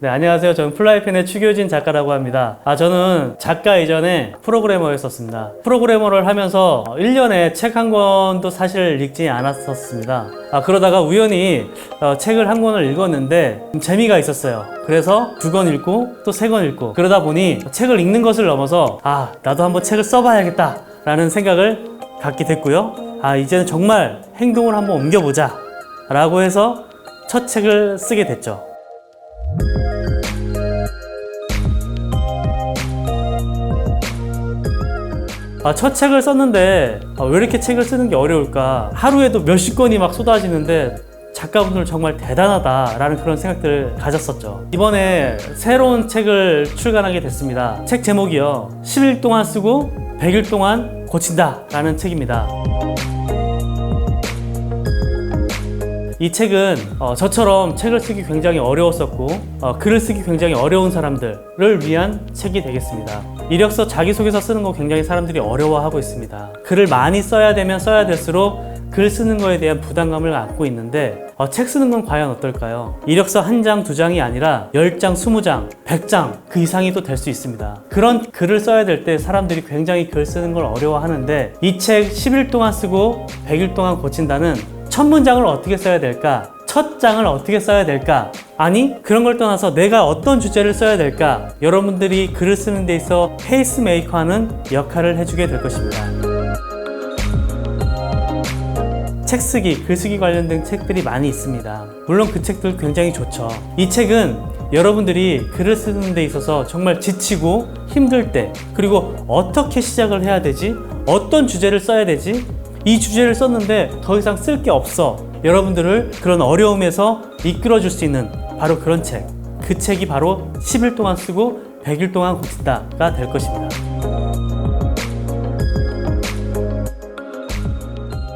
네, 안녕하세요. 저는 플라이팬의 추교진 작가라고 합니다. 아, 저는 작가 이전에 프로그래머였었습니다. 프로그래머를 하면서 1년에 책 한 권도 사실 읽지 않았었습니다. 아, 그러다가 우연히 어, 책을 한 권을 읽었는데 좀 재미가 있었어요. 그래서 두 권 읽고 또 세 권 읽고 그러다 보니 책을 읽는 것을 넘어서 아, 나도 한번 책을 써봐야겠다 라는 생각을 갖게 됐고요. 아, 이제는 정말 행동을 한번 옮겨보자 라고 해서 첫 책을 쓰게 됐죠. 아, 첫 책을 썼는데 아, 왜 이렇게 책을 쓰는 게 어려울까? 하루에도 몇십 권이 막 쏟아지는데 작가분들 정말 대단하다라는 그런 생각들을 가졌었죠. 이번에 새로운 책을 출간하게 됐습니다. 책 제목이요. 10일 동안 쓰고 100일 동안 고친다 라는 책입니다. 이 책은 어, 저처럼 책을 쓰기 굉장히 어려웠었고 어, 글을 쓰기 굉장히 어려운 사람들을 위한 책이 되겠습니다. 이력서 자기소개서 쓰는 거 굉장히 사람들이 어려워하고 있습니다. 글을 많이 써야 되면 써야 될수록 글 쓰는 거에 대한 부담감을 안고 있는데 어, 책 쓰는 건 과연 어떨까요? 이력서 한 장, 두 장이 아니라 10장, 20장, 100장 그 이상이 또 될 수 있습니다. 그런 글을 써야 될 때 사람들이 굉장히 글 쓰는 걸 어려워하는데 이 책 10일 동안 쓰고 100일 동안 고친다는 첫 문장을 어떻게 써야 될까? 첫 장을 어떻게 써야 될까? 아니, 그런 걸 떠나서 내가 어떤 주제를 써야 될까? 여러분들이 글을 쓰는 데 있어 페이스메이커 하는 역할을 해주게 될 것입니다. 책 쓰기, 글쓰기 관련된 책들이 많이 있습니다. 물론 그 책들 굉장히 좋죠. 이 책은 여러분들이 글을 쓰는 데 있어서 정말 지치고 힘들 때, 그리고 어떻게 시작을 해야 되지? 어떤 주제를 써야 되지? 이 주제를 썼는데 더 이상 쓸 게 없어. 여러분들을 그런 어려움에서 이끌어 줄 수 있는 바로 그런 책. 그 책이 바로 10일 동안 쓰고 100일 동안 고친다가 될 것입니다.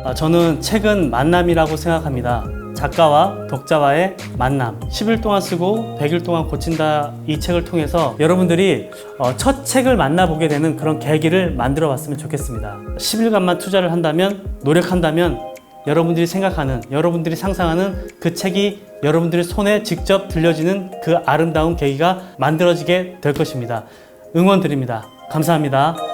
아, 저는 책은 만남이라고 생각합니다. 작가와 독자와의 만남. 10일 동안 쓰고 100일 동안 고친다 이 책을 통해서 여러분들이 어, 첫 책을 만나보게 되는 그런 계기를 만들어 봤으면 좋겠습니다. 10일간만 투자를 한다면, 노력한다면 여러분들이 생각하는, 여러분들이 상상하는 그 책이 여러분들의 손에 직접 들려지는 그 아름다운 계기가 만들어지게 될 것입니다. 응원 드립니다. 감사합니다.